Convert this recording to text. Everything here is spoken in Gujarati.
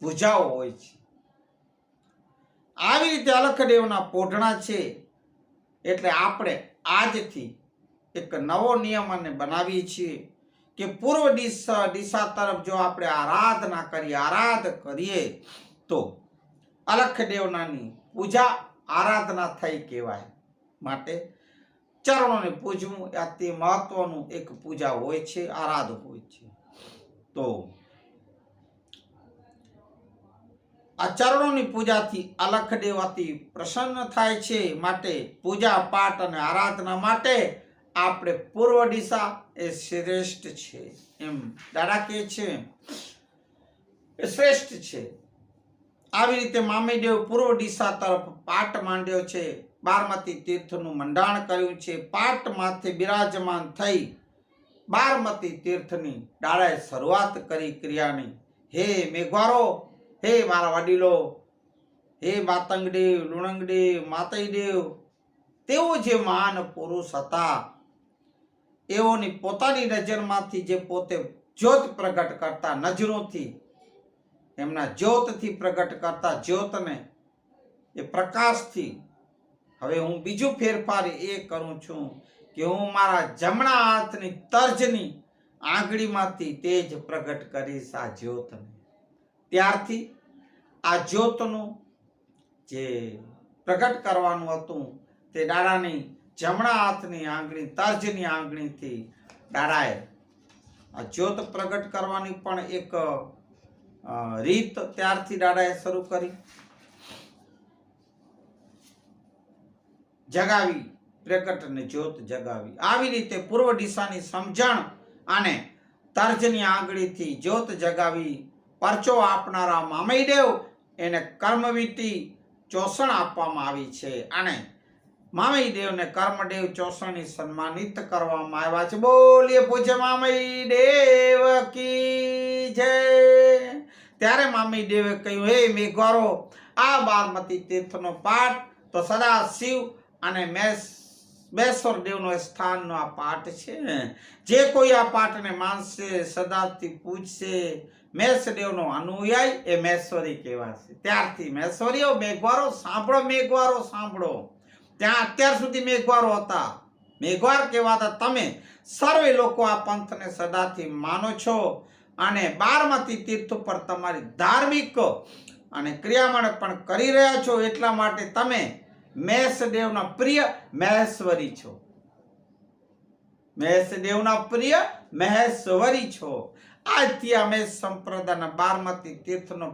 પૂજાઓ હોય છે. આવી રીતે અલખદેવના પોઢણા છે એટલે આપણે આજથી એક નવો નિયમ અને બનાવીએ છીએ કે પૂર્વ દિશા દિશા તરફ જો આપણે આરાધના કરીએ, આરાધ કરીએ, તો અલખદેવનાની પૂજા આરાધના થઈ કહેવાય માટે ચરણોને પૂજવું એ અતિ મહત્વનું એક પૂજા હોય છે, આરાધ હોય છે. તો આ પૂજાથી અલખ દેવાથી પ્રસન્ન થાય છે. માટે પૂજા પાઠ અને આરાધના માટે આપણે પૂર્વ દિશા એ શ્રેષ્ઠ છે. એમ દાદા કહે છે. એ શ્રેષ્ઠ છે. આવી રીતે મામીદેવ પૂર્વ દિશા તરફ પાટ માંડ્યો છે. બારમતી તીર્થનું મંડાણ કર્યું છે. માથે બિરાજમાન થઈ બારમતી તીર્થની ડાળાએ શરૂઆત કરી ક્રિયાની. હે મેઘવારો હે, મારા વડીલો. હે, માતંગદેવ, લુણંગદેવ માતઈદેવ તેઓ જે મહાન પુરુષ હતા, એઓની પોતાની નજરમાંથી જે પોતે જ્યોત પ્રગટ કરતા નજરોથી, એમના જ્યોતથી પ્રગટ કરતા જ્યોતને એ પ્રકાશથી, હવે હું બીજું ફેરફાર એ કરું છું કે હું મારા જમણા હાથની તર્જની આંગળીમાંથી તેજ પ્રગટ કરીશ આ જ્યોતને. ત્યારથી આ જ્યોતનું જે પ્રગટ કરવાનું હતું, તે દાડાની જમણા હાથની આંગળી, તર્જની આંગળીથી દાડાએ આ જ્યોત પ્રગટ કરવાની પણ એક રીત ત્યારથી દાદાએ શરૂ કરી. જગાવી, પ્રગટને જ્યોત જગાવી. આવી રીતે પૂર્વ દિશાની સમજણ અને તર્જની આંગળીથી જ્યોત જગાવી. પરચો આપનારા મામઈદેવ એને કર્મવીતી ચોસણ આપવામાં આવી છે અને મામઈદેવને કર્મદેવ ચોસણની સન્માનિત કરવામાં આવ્યા છે. બોલીએ, પૂજ્ય મામઈદેવ કી જય. ત્યારે મામઈદેવે કહ્યું, હે મેઘવારો આ બારમતી તીર્થનો પાઠ તો સદા શિવ અને મેસ બેસર દેવનો સ્થાનનો આ પાઠ છે જે કોઈ આ પાઠને માનશે, સદાથી પૂજશે મેષદેવનો અનુયાય એ મેશ્વરી કહેવાશે. ત્યારથી મેશ્વરીઓ મેઘવારો સાંભળો મેઘવારો સાંભળો. ત્યાં અત્યાર સુધી મેઘવારો હતા. મેઘવાર કહેવાતા તમે સર્વે લોકો આ પંથને સદાથી માનો છો અને બારમતી તીર્થ ઉપર તમારી ધાર્મિક અને ક્રિયામણ પણ કરી રહ્યા છો. એટલા માટે તમે મેષદેવના પ્રિય મહેશ્વરી છો. મહેશદેવના પ્રિય મહેશ્વરી છો. આજથી અમે સંપ્રદાયના બારમતી તીર્થનો